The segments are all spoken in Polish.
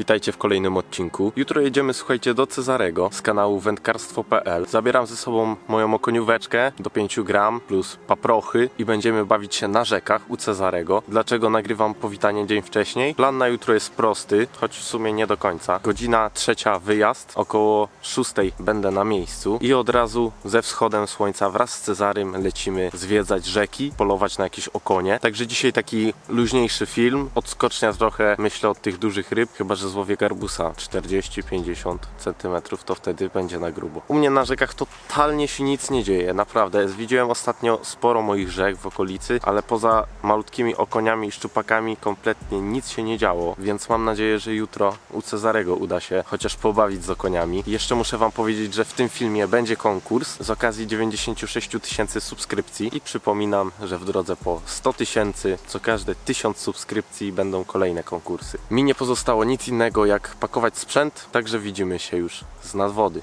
Witajcie w kolejnym odcinku. Jutro jedziemy, słuchajcie, do Cezarego z kanału wędkarstwo.pl. Zabieram ze sobą moją okonióweczkę do 5 gram plus paprochy i będziemy bawić się na rzekach u Cezarego. Dlaczego nagrywam powitanie dzień wcześniej? Plan na jutro jest prosty, choć w sumie nie do końca. Godzina trzecia wyjazd, około 6 będę na miejscu i od razu ze wschodem słońca wraz z Cezarym lecimy zwiedzać rzeki, polować na jakieś okonie. Także dzisiaj taki luźniejszy film, odskocznia trochę myślę od tych dużych ryb, chyba że złowię garbusa 40-50 cm, to wtedy będzie na grubo. U mnie na rzekach totalnie się nic nie dzieje, naprawdę. Widziałem ostatnio sporo moich rzek w okolicy, ale poza malutkimi okoniami i szczupakami kompletnie nic się nie działo, więc mam nadzieję, że jutro u Cezarego uda się chociaż pobawić z okoniami. Jeszcze muszę wam powiedzieć, że w tym filmie będzie konkurs z okazji 96 tysięcy subskrypcji i przypominam, że w drodze po 100 tysięcy co każde 1000 subskrypcji będą kolejne konkursy. Mi nie pozostało nic innego jak pakować sprzęt, także widzimy się już z nadwody.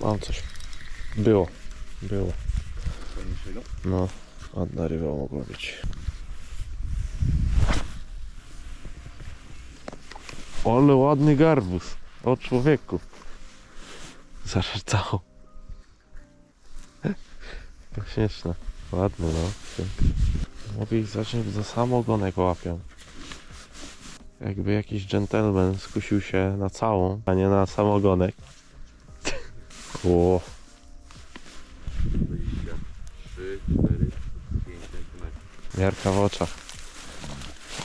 Mam coś. Było. Było. No, ładna ryba mogła być. Ale ładny garbus. O człowieku. Zażercało. Tak śmieszne. Ładny no. Mogę ich zacząć za sam ogonek łapią. Jakby jakiś gentleman skusił się na całą, a nie na sam ogonek. O, 3, 4, 5 cm. miarka w oczach.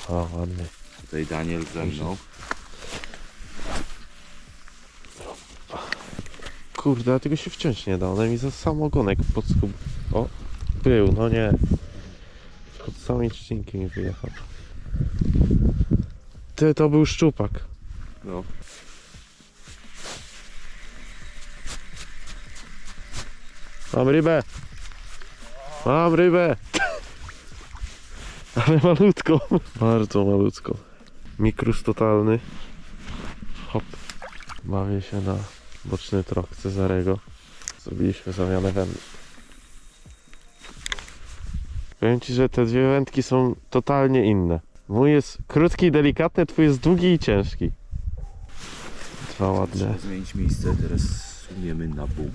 O, ładny. Tutaj Daniel ze mną. Kurde, a tego się wciąć nie da. One mi za sam ogonek podskub... O, był, no nie. Pod samej trzcinki mi wyjechał. Ty, to był szczupak. No. Mam rybę. Mam rybę. Ale malutką. Bardzo malutką. Mikrus totalny. Hop. Bawię się na boczny trok Cezarego. Zrobiliśmy zamianę wędki. Powiem Ci, że te dwie wędki są totalnie inne. Mój jest krótki i delikatny, twój jest długi i ciężki. Dwa ładne. Trzeba zmienić miejsce, teraz suniemy na bóg.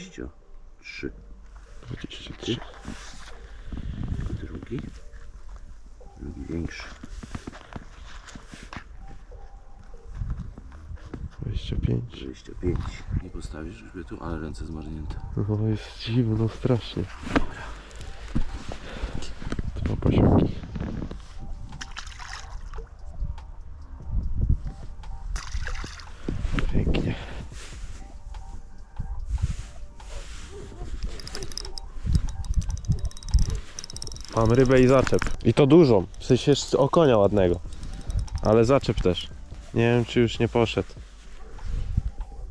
23. 23. Drugi. Drugi większy. 25. 25. Nie postawisz grzbietu, ale ręce zmarznięte. No jest zimno strasznie. Dwa pasioki. Mam rybę i zaczep. I to dużą. W sensie o konia ładnego. Ale zaczep też. Nie wiem czy już nie poszedł.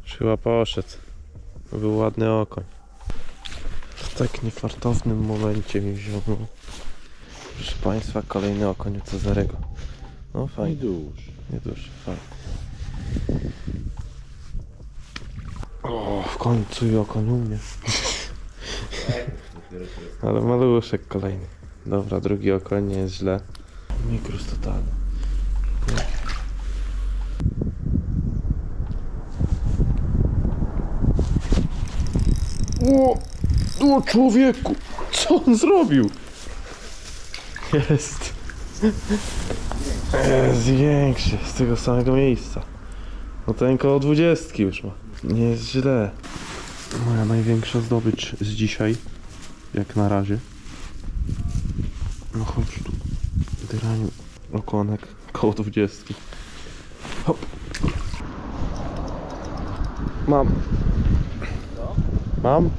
Już Chyba poszedł. To Był ładny okoń. W tak niefartownym momencie mi wziął. Proszę Państwa, kolejny okoń u Cezarego. No fajnie, dusz. nieduży, fajnie. O, w końcu i okoń u mnie. Ale maluszek kolejny. Dobra, drugi okoń nie jest źle. Mikrus totalny. O, o człowieku! Co on zrobił? Jest. Jest większy z tego samego miejsca. No ten koło dwudziestki już ma. Nie jest źle. Moja największa zdobycz z dzisiaj. Jak na razie. No chodź tu. Dyraniu. Okonek. Koło 20. Hop. Mam. Mam.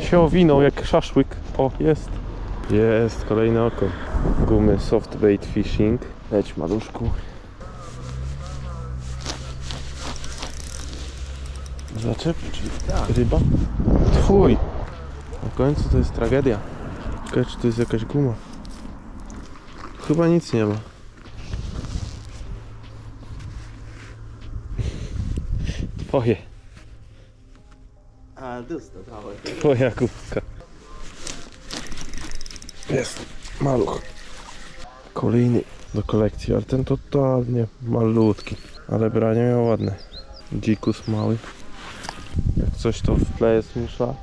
Się owinął jak szaszłyk. O, jest. Jest, kolejne oko. Gumy soft bait fishing. Leć maluszku. Zaczep ryba? Twój! Na końcu to jest tragedia. Czekaj, czy to jest jakaś guma. Chyba nic nie ma. Twoje. A, dostawałem. Twoja kubka. Jest. Maluch. Kolejny do kolekcji, ale ten totalnie malutki. Ale branie miał ładne. Dzikus mały. Jak coś to w tle jest musza.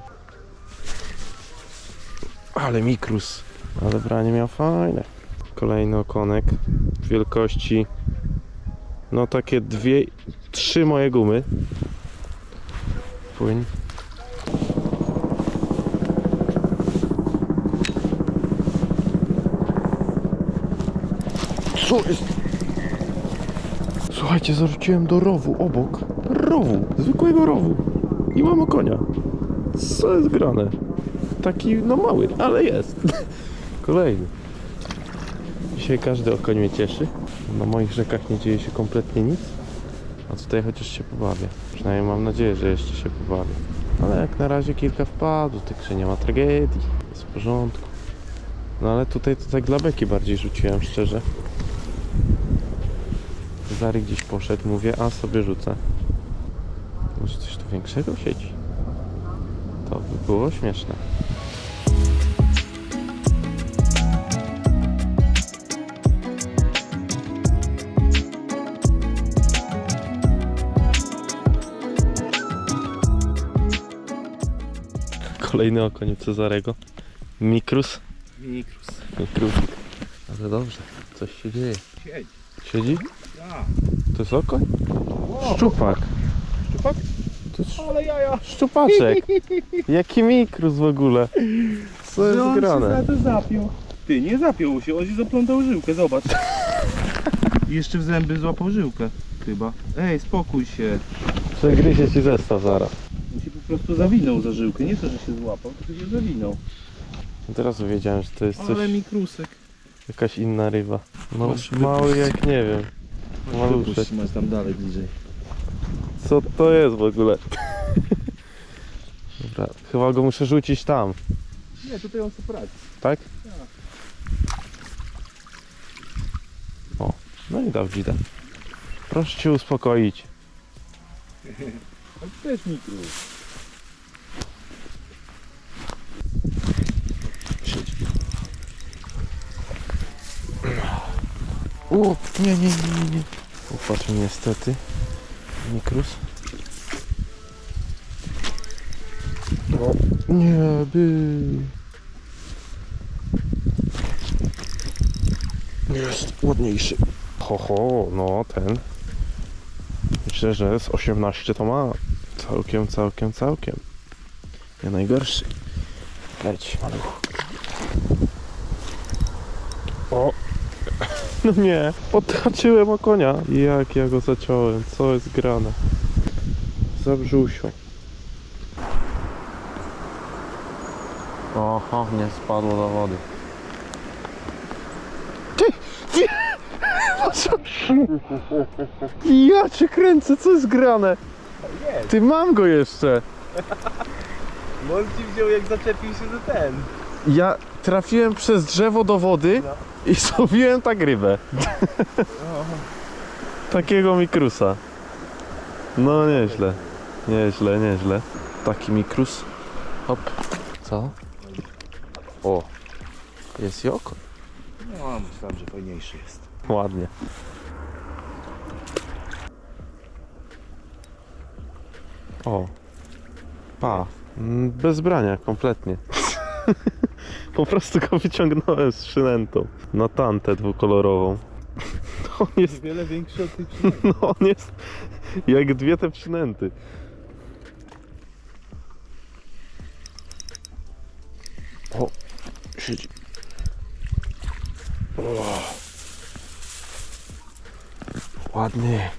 Ale mikrus. Ale branie miał fajne. Kolejny okonek wielkości no takie dwie, trzy moje gumy. Płyń. Co jest? Słuchajcie, zarzuciłem do rowu obok. Rowu, zwykłego rowu. I mam konia. Co jest grane? Taki, no mały, ale jest. Kolejny. Dzisiaj każdy okoń mnie cieszy. Na moich rzekach nie dzieje się kompletnie nic. A tutaj chociaż się pobawię. Przynajmniej mam nadzieję, że jeszcze się pobawię. Ale jak na razie kilka wpadł, także nie ma tragedii. Jest w porządku. No ale tutaj to tak dla beki bardziej rzuciłem, szczerze. Zary gdzieś poszedł, mówię, a sobie rzucę. Może coś tu większego siedzi? To by było śmieszne. Kolejny okoń Cezarego. Mikrus. Mikrus. Mikrus. Ale dobrze, coś się dzieje. Siedź. Siedzi? Ja. To jest okoń? Szczupak. Szczupak? To jest Ale jaja. szczupaczek. Jaki mikrus w ogóle? Co jest grane? to zapiął. Ty, nie zapiął się, on się zaplątał żyłkę, zobacz. I jeszcze w zęby złapał żyłkę. Chyba. Ej, spokój się. Przegryzie ci zestaw zaraz. Po prostu zawinął za żyłkę. Nie to, że się złapał, tylko się zawinął. Teraz wiedziałem, że to jest coś, Ale mikrusek. jakaś inna ryba. No Masz mały jak nie wiem. Maluszek. Wypuść, masz tam dalej bliżej. Co to jest w ogóle? Dobra, chyba go muszę rzucić tam, Nie, tutaj on sobie poradzi. tak? O, no i Dawida. Proszę cię uspokoić. Ale też mikrus. O, nie, nie, nie, nie. Upatrz niestety. Mikrus. O, nie, by. Jest ładniejszy. Ho, ho, no ten. Myślę, że z 18 to ma. Całkiem, całkiem, całkiem. Nie najgorszy. Leć, maluch. O, no nie, odhaczyłem o konia. Jak ja go zaciąłem, co jest grane? Za brzusią. Oho, nie spadło do wody. Ty! Ty! Co? Ja cię kręcę, co jest grane? Ty mam go jeszcze. Bo on ci wziął jak zaczepił się za ten. Ja trafiłem przez drzewo do wody i zrobiłem tak rybę. Takiego mikrusa. No nieźle. Nieźle, nieźle. Taki mikrus. Hop. Co? O. Jest i oko. No, myślałem, że fajniejszy jest. Ładnie. O. Pa. Mm, Bez brania, kompletnie. po prostu go wyciągnąłem z przynętą. Na tantę dwukolorową. On jest, Wiele większy od tych no on jest jak dwie te przynęty. O, siedzi. O. Ładny.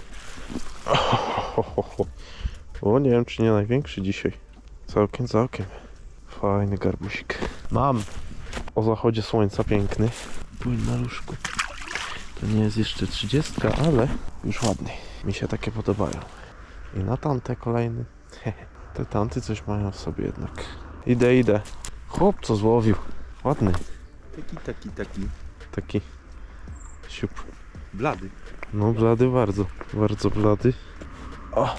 O, nie wiem czy nie największy dzisiaj. Całkiem, całkiem. Fajny garbusik. Mam. O zachodzie słońca piękny. Płyn na różku. To nie jest jeszcze 30, ale już ładny. Mi się takie podobają. I na tamte kolejny. Te tamty coś mają w sobie jednak. Idę, idę. Chłop co złowił. Ładny. Taki, taki, taki. Taki siup. Blady. No blady bardzo, bardzo blady. O!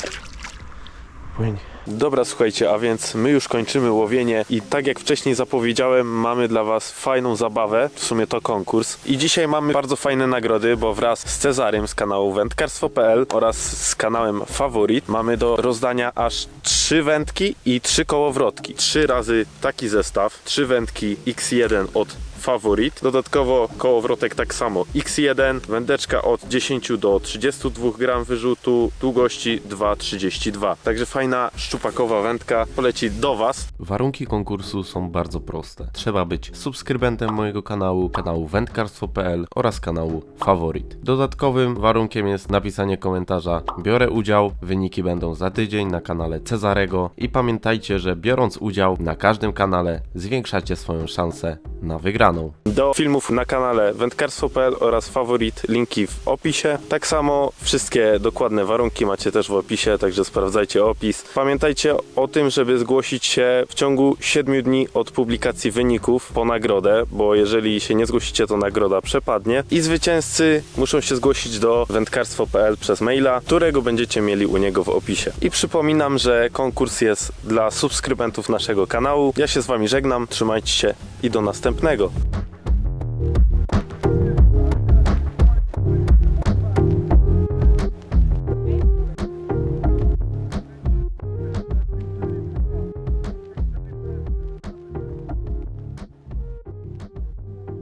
Płyń. Dobra, słuchajcie, a więc my już kończymy łowienie i tak jak wcześniej zapowiedziałem, mamy dla Was fajną zabawę, w sumie to konkurs. I dzisiaj mamy bardzo fajne nagrody, bo wraz z Cezarym z kanału wędkarstwo.pl oraz z kanałem Faworit mamy do rozdania aż trzy wędki i trzy kołowrotki. Trzy razy taki zestaw, trzy wędki X1 od Faworit. Dodatkowo kołowrotek tak samo X1, wędeczka od 10 do 32 gram wyrzutu, długości 2,32. Także fajna szczupakowa wędka poleci do Was. Warunki konkursu są bardzo proste. Trzeba być subskrybentem mojego kanału, kanału wędkarstwo.pl oraz kanału Faworit. Dodatkowym warunkiem jest napisanie komentarza biorę udział, wyniki będą za tydzień na kanale Cezarego i pamiętajcie, że biorąc udział na każdym kanale zwiększacie swoją szansę na wygraną. Do filmów na kanale wędkarstwo.pl oraz Faworit linki w opisie. Tak samo wszystkie dokładne warunki macie też w opisie, także sprawdzajcie opis. Pamiętajcie o tym, żeby zgłosić się w ciągu 7 dni od publikacji wyników po nagrodę, bo jeżeli się nie zgłosicie, to nagroda przepadnie. I zwycięzcy muszą się zgłosić do wędkarstwo.pl przez maila, którego będziecie mieli u niego w opisie. I przypominam, że konkurs jest dla subskrybentów naszego kanału. Ja się z wami żegnam, trzymajcie się i do następnego.